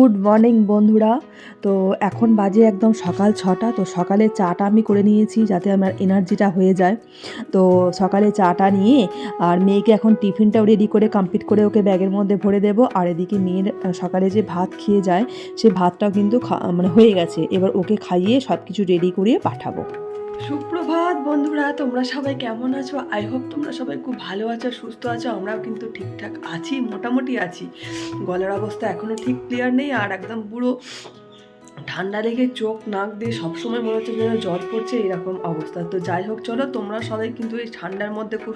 Good morning বন্ধুরা। তো এখন বাজে একদম সকাল ছটা, তো সকালে চাটা আমি করে নিয়েছি যাতে আমার এনার্জিটা হয়ে যায়। তো সকালে চাটা নিয়ে আর মেয়েকে এখন টিফিনটাও রেডি করে কমপ্লিট করে ওকে ব্যাগের মধ্যে ভরে দেবো। আর এদিকে মেয়ের সকালে যে ভাত খেয়ে যায়, সে ভাতটাও কিন্তু মানে হয়ে গেছে। এবার ওকে খাইয়ে সব কিছু রেডি করে পাঠাবো। সুপ্রভাত বন্ধুরা, তোমরা সবাই কেমন আছো? আই হোপ তোমরা সবাই খুব ভালো আছো, সুস্থ আছো, আমরাও কিন্তু ঠিকঠাক আছি, মোটামুটি আছি। গলার অবস্থা এখনও ঠিক ক্লিয়ার নেই, আর একদম পুরো ঠান্ডা লেগে চোখ, নাক দিয়ে সবসময় মনে হচ্ছে যেন জল পড়ছে, এরকম অবস্থা। তো যাই হোক, চলো তোমরা সবাই কিন্তু এই ঠান্ডার মধ্যে খুব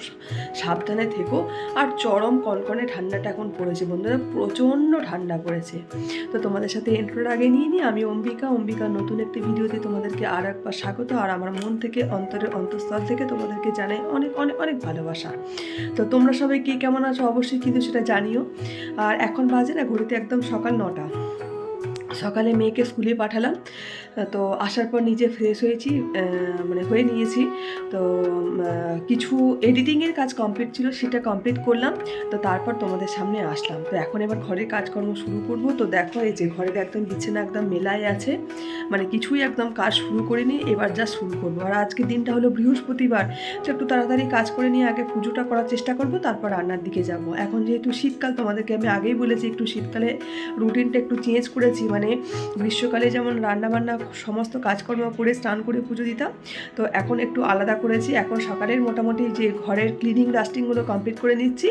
সাবধানে থেকো। আর চরম কনকনে ঠান্ডাটা এখন পড়েছে বন্ধুরা, প্রচণ্ড ঠান্ডা পড়েছে। তো তোমাদের সাথে এন্ট্রোর আগে নিয়ে নিই। আমি অম্বিকা, অম্বিকার নতুন একটি ভিডিওতে তোমাদেরকে আর একবার স্বাগত। আর আমার মন থেকে, অন্তরের অন্তঃস্থল থেকে তোমাদেরকে জানাই অনেক অনেক অনেক ভালোবাসা। তো তোমরা সবাই কে কেমন আছো অবশ্যই কিন্তু সেটা জানিও। আর এখন বাজে না, ঘড়িতে একদম সকাল নটা। সকালে মেয়েকে স্কুলে পাঠালাম, তো আসার পর নিজে ফ্রেশ হয়েছি মানে হয়ে নিয়েছি। তো কিছু এডিটিংয়ের কাজ কমপ্লিট ছিল, সেটা কমপ্লিট করলাম। তো তারপর তোমাদের সামনে আসলাম। তো এখন এবার ঘরের কাজকর্ম শুরু করব। তো দেখো, এই যে ঘরের একদম বিছানা একদম মেলাই আছে মানে কিছুই একদম কাজ শুরু করিনি, এবার যা শুরু করব। আর আজকে দিনটা হলো বৃহস্পতিবার, তো একটু তাড়াতাড়ি কাজ করে নিয়ে আগে পুজোটা করার চেষ্টা করব, তারপর রান্নার দিকে যাব। এখন যেহেতু শীতকাল, তোমাদেরকে আমি আগেই বলেছি, একটু শীতকালে রুটিনটা একটু চেঞ্জ করেছি মানে গ্রীষ্মকালে যেমন রান্নাবান্না সমস্ত কাজকর্ম করে স্নান করে পুজো দিতাম, তো এখন একটু আলাদা করেছি। এখন সকালের মোটামুটি যে ঘরের ক্লিনিং ডাস্টিংগুলো কমপ্লিট করে নিচ্ছি,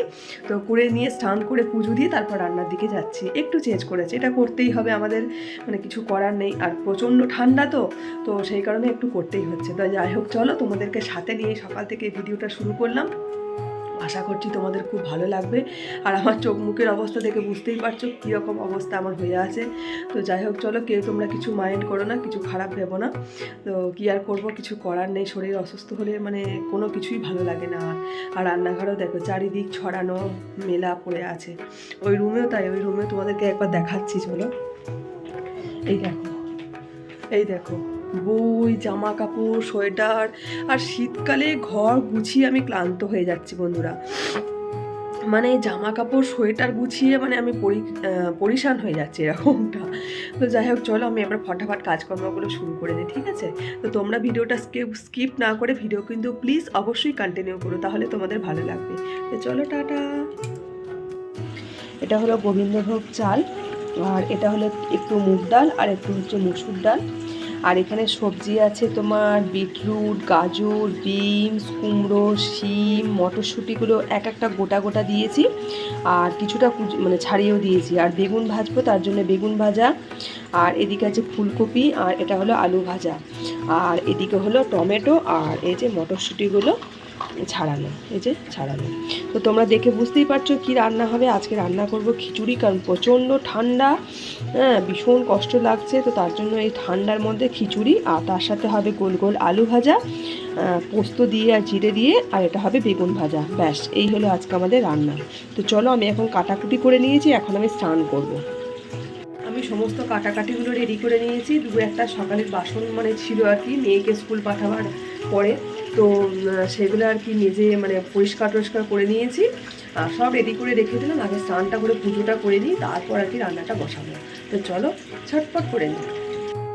তো করে নিয়ে স্নান করে পুজো দিয়ে তারপর রান্নার দিকে যাচ্ছি। একটু চেঞ্জ করেছি। এটা করতেই হবে আমাদের মানে কিছু করার নেই। আর প্রচণ্ড ঠান্ডা তো তো সেই কারণে একটু করতেই হচ্ছে। তো যাই হোক, চলো তোমাদেরকে সাথে নিয়ে সকাল থেকে ভিডিওটা শুরু করলাম। আশা করছি তোমাদের খুব ভালো লাগবে। আর আমার চোখ মুখের অবস্থা দেখে বুঝতেই পারছ কীরকম অবস্থা আমার হয়ে আছে। তো যাই হোক, চলো কেউ তোমরা কিছু মাইন্ড করো না, কিছু খারাপ ভেবো না। তো কী আর করব, কিছু করার নেই, শরীর অসুস্থ হলে মানে কোনো কিছুই ভালো লাগে না আর। রান্নাঘরেও দেখো, চারিদিক ছড়ানো, মেলা পড়ে আছে। ওই রুমেও তাই, ওই রুমেও তোমাদেরকে একবার দেখাচ্ছি, চলো। এই দেখো এই দেখো। বই জামা কাপড় সোয়েটার আর শীতকালে ঘর গুছিয়ে আমি ক্লান্ত হয়ে যাচ্ছি বন্ধুরা। মানে জামা কাপড় সোয়েটার গুছিয়ে মানে আমি পরি পরিশান হয়ে যাচ্ছে এরকমটা। তো যাই হোক, চলো আমি এবার ফটাফট কাজকর্মগুলো শুরু করে দিই, ঠিক আছে? তো তোমরা ভিডিওটা স্কিপ স্কিপ না করে ভিডিও কিন্তু প্লিজ অবশ্যই কন্টিনিউ করো, তাহলে তোমাদের ভালো লাগবে। তো চলো, টাটা। এটা হলো গোবিন্দভোগ চাল, আর এটা হলো একটু মুগ ডাল আর একটু হচ্ছে মুসুর ডাল। আর এখানে সবজি আছে তোমার বিটরুট, গাজর, বিনস, কুমড়ো, শিম, মটরশুঁটিগুলো এক একটা গোটা গোটা দিয়েছি আর কিছুটা মানে ছাড়িয়েও দিয়েছি। আর বেগুন ভাজবো, তার জন্য বেগুন ভাজা, আর এদিকে আছে ফুলকপি, আর এটা হলো আলু ভাজা। আর এদিকে হলো টমেটো, আর এই যে মটরশুঁটিগুলো ছাড়ানো, এই যে ছাড়ানো। তো তোমরা দেখে বুঝতেই পারছ কি রান্না হবে। আজকে রান্না করব খিচুড়ি, কারণ প্রচণ্ড ঠান্ডা হ্যাঁ ভীষণ কষ্ট লাগছে। তো তার জন্য এই ঠান্ডার মধ্যে খিচুড়ি আর তার সাথে হবে গোল গোল আলু ভাজা পোস্ত দিয়ে আর জিরে দিয়ে, আর এটা হবে বেগুন ভাজা। ব্যাস, এই হলো আজকে আমাদের রান্না। তো চলো আমি এখন কাটাকুটি করে নিয়েছি, এখন আমি স্নান করব। আমি সমস্ত কাটাকাটিগুলো রেডি করে নিয়েছি। দু একটা সকালের বাসন মানে ছিল আর কি, মেয়েকে স্কুল পাঠাবার পরে। তো সেগুলো আর কি নিজে মানে পরিষ্কার টরিষ্কার করে নিয়েছি। আর সব রেডি করে রেখে দিলাম। আগে স্নানটা করে পুজোটা করে নিই, তারপর আর কি রান্নাটা বসাবো। তো চলো ছটপট করে নিই।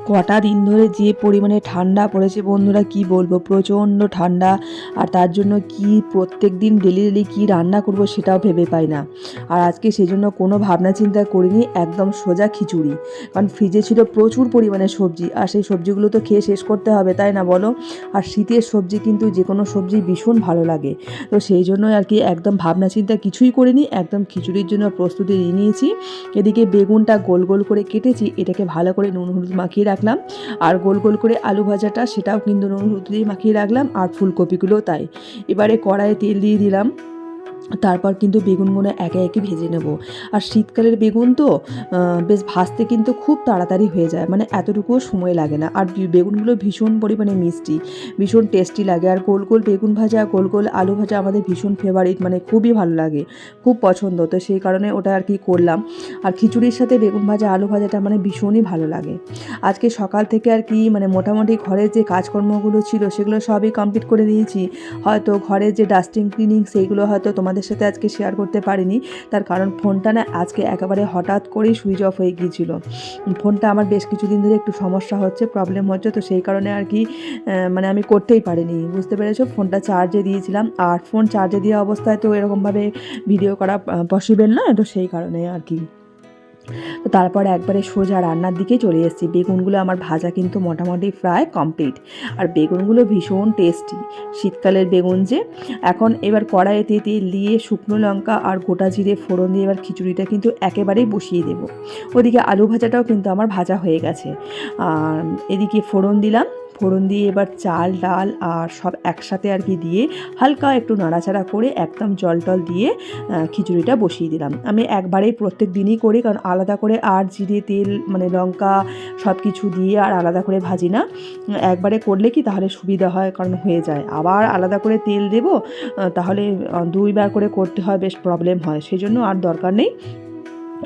কটা দিন ধরে যে পরিমাণে ঠান্ডা পড়েছে বন্ধুরা, কি বলব? প্রচণ্ড ঠান্ডা। আর তার জন্য কি প্রত্যেক দিন ডেলি ডেলি কী রান্না করব সেটাও ভেবে পাই না। আর আজকে সেজন্য কোনো ভাবনা চিন্তা করিনি, একদম সোজা খিচুড়ি। কারণ ফ্রিজে ছিল প্রচুর পরিমাণে সবজি, আর সেই সবজিগুলো তো খেয়ে শেষ করতে হবে, তাই না বলো? আর শীতের সবজি কিন্তু যে কোনো সবজি ভীষণ ভালো লাগে। তো সেই জন্য আর কি একদম ভাবনা চিন্তা কিছুই করিনি, একদম খিচুড়ির জন্য প্রস্তুতি নিয়ে নিয়েছি। এদিকে বেগুনটা গোল গোল করে কেটেছি, এটাকে ভালো করে নুন হলুদ মাখিয়ে রাখলাম। আর গোল গোল করে আলু ভাজাটা সেটাও কিন্তু নুন হলুদ দিয়ে মাখিয়ে রাখলাম, আর ফুলকপিগুলোও তাই। এবারে কড়াইয়ে তেল দিয়ে দিলাম। তারপর কিন্তু বেগুনগুলো একে একে ভেজে নেব। আর শীতকালের বেগুন তো বেশ ভাজতে কিন্তু খুব তাড়াতাড়ি হয়ে যায় মানে এতটুকুও সময় লাগে না। আর বেগুনগুলো ভীষণ পরিমাণে মিষ্টি, ভীষণ টেস্টি লাগে। আর গোল গোল বেগুন ভাজা, গোল গোল আলু ভাজা আমাদের ভীষণ ফেভারিট মানে খুবই ভালো লাগে, খুব পছন্দ। তো সেই কারণে ওটা আর কি করলাম। আর খিচুড়ির সাথে বেগুন ভাজা, আলু ভাজাটা মানে ভীষণই ভালো লাগে। আজকে সকাল থেকে আর কি মানে মোটামুটি ঘরের যে কাজকর্মগুলো ছিল, সেগুলো সবই কমপ্লিট করে দিয়েছি। হয়তো ঘরের যে ডাস্টিং ক্লিনিং সেইগুলো হয়তো তোমাদের তোমাদের সাথে আজকে শেয়ার করতে পারিনি। তার কারণ ফোনটা না আজকে একেবারে হঠাৎ করেই সুইচ অফ হয়ে গিয়েছিল। ফোনটা আমার বেশ কিছুদিন ধরে একটু সমস্যা হচ্ছে প্রবলেম হচ্ছে, তো সেই কারণে আর কি মানে আমি করতেই পারিনি। বুঝতে পেরেছ? ফোনটা চার্জে দিয়েছিলাম। আর ফোন চার্জে দেওয়া অবস্থায় তো এরকমভাবে ভিডিও করা পসিবল না? তো সেই কারণে আর কি। তো তারপরে একবারে সোজা রান্নার দিকে চলে এসেছি। বেগুনগুলো আমার ভাজা কিন্তু মোটামুটি প্রায় কমপ্লিট আর বেগুনগুলো ভীষণ টেস্টি শীতকালের বেগুন যে, এখন এবার কড়াইতে তেল দিয়ে শুকনো লঙ্কা আর গোটা জিরে ফোড়ন দিয়ে এবার খিচুড়িটা কিন্তু একেবারেই বসিয়ে দেবো। ওদিকে আলু ভাজাটাও কিন্তু আমার ভাজা হয়ে গেছে। আর এদিকে ফোড়ন দিলাম। ফোড়ন দিয়ে এবার চাল, ডাল আর সব একসাথে আর কি দিয়ে হালকা একটু নাড়াচাড়া করে একদম জল টল দিয়ে খিচুড়িটা বসিয়ে দিলাম। আমি একবারেই প্রত্যেক দিনই করি কারণ আলাদা করে আর জিরে, তেল মানে লঙ্কা সব কিছু দিয়ে আর আলাদা করে ভাজি না। একবারে করলে কি তাহলে সুবিধা হয় কারণ হয়ে যায়। আবার আলাদা করে তেল দেবো তাহলে দুইবার করে করতে হয় বেশ প্রবলেম হয়। সেই জন্য আর দরকার নেই।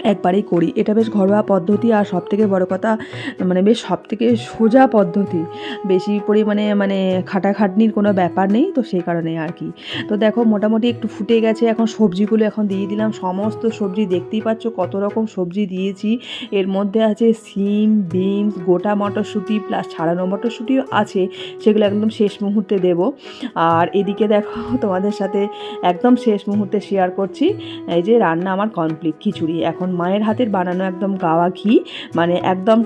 একবারেই করি। এটা বেশ ঘরোয়া পদ্ধতি আর সব থেকে বড়ো কথা মানে বেশ সব থেকে সোজা পদ্ধতি। বেশি পরিমাণে মানে খাটাখাটনির কোনো ব্যাপার নেই, তো সেই কারণে আর কি। তো দেখো, মোটামুটি একটু ফুটে গেছে। এখন সবজিগুলো এখন দিয়ে দিলাম। সমস্ত সবজি দেখতেই পাচ্ছ, কত রকম সবজি দিয়েছি। এর মধ্যে আছে সিম, বিনস, গোটা মটরশুঁটি প্লাস ছাড়ানো মটরশুঁটিও আছে। সেগুলো একদম শেষ মুহূর্তে দেব। আর এদিকে দেখো, তোমাদের সাথে একদম শেষ মুহূর্তে শেয়ার করছি। এই যে রান্না আমার কমপ্লিট খিচুড়ি। এখন মায়ের হাতের বানানো একদম গাওয়া ঘি মানে একদম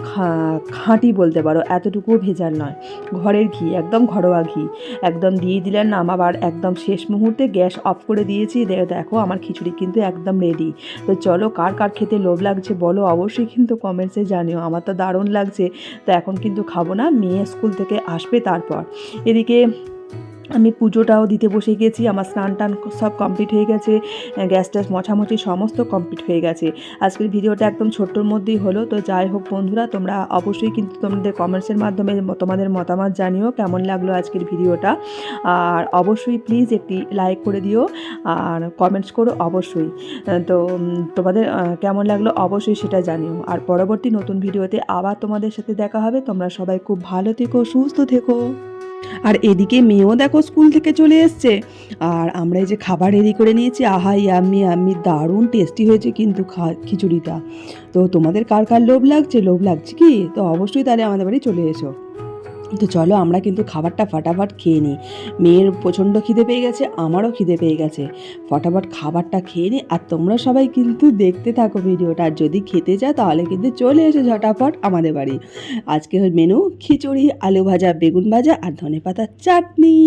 খাঁটি বলতে পারো, এতটুকুও ভেজাল নয়। ঘরের ঘি, একদম ঘরোয়া ঘি। একদম দিয়ে দিলেন নামাবার একদম শেষ মুহূর্তে, গ্যাস অফ করে দিয়েছি দেখো আমার খিচুড়ি কিন্তু একদম রেডি তো চলো, কার কার খেতে লোভ লাগছে বলো, অবশ্যই কিন্তু কমেন্টসে জানিও। আমার তো দারুণ লাগছে। তো এখন কিন্তু খাব না, মেয়ে স্কুল থেকে আসবে তারপর। এদিকে আমি পুজোটাও দিতে বসে গেছি, আমার স্নান টান সব কমপ্লিট হয়ে গেছে, গ্যাস ট্যাস মোছামুছি সমস্ত কমপ্লিট হয়ে গেছে। আজকের ভিডিওটা একদম ছোট্টর মধ্যেই হলো, তো যাই হোক বন্ধুরা, তোমরা অবশ্যই কিন্তু তোমাদের কমেন্টসের মাধ্যমে তোমাদের মতামত জানিও, কেমন লাগল আজকের ভিডিওটা? আর অবশ্যই প্লিজ একটি লাইক করে দিও, আর কমেন্টস করো অবশ্যই। তো তোমাদের কেমন লাগল অবশ্যই সেটা জানিও। আর পরবর্তী নতুন ভিডিওতে আবার তোমাদের সাথে দেখা হবে, তোমরা সবাই খুব ভালো থেকো, সুস্থ থেকো। আর এদিকে মেয়েও দেখো স্কুল থেকে চলে এসছে। আর আমরা এই যে খাবার রেডি করে নিয়েছি আহাই আমি আমি দারুণ টেস্টি হয়েছে কিন্তু খিচুড়িটা। তো তোমাদের কার কার লোভ লাগছে? লোভ লাগছে কি? তো অবশ্যই তাহলে আমাদের বাড়ি চলে এসো। তো চলো আমরা কিন্তু খাবারটা ফটাফট খেয়ে নিই। মেয়ের প্রচণ্ড খিদে পেয়ে গেছে, আমারও খিদে পেয়ে গেছে। ফটাফট খাবারটা খেয়ে নিই আর তোমরা সবাই কিন্তু দেখতে থাকো ভিডিওটা। আর যদি খেতে চাও তাহলে কিন্তু চলে এসো ঝটাফট আমাদের বাড়ি। আজকে মেনু খিচুড়ি, আলু ভাজা, বেগুন ভাজা আর ধনে পাতার চাটনি।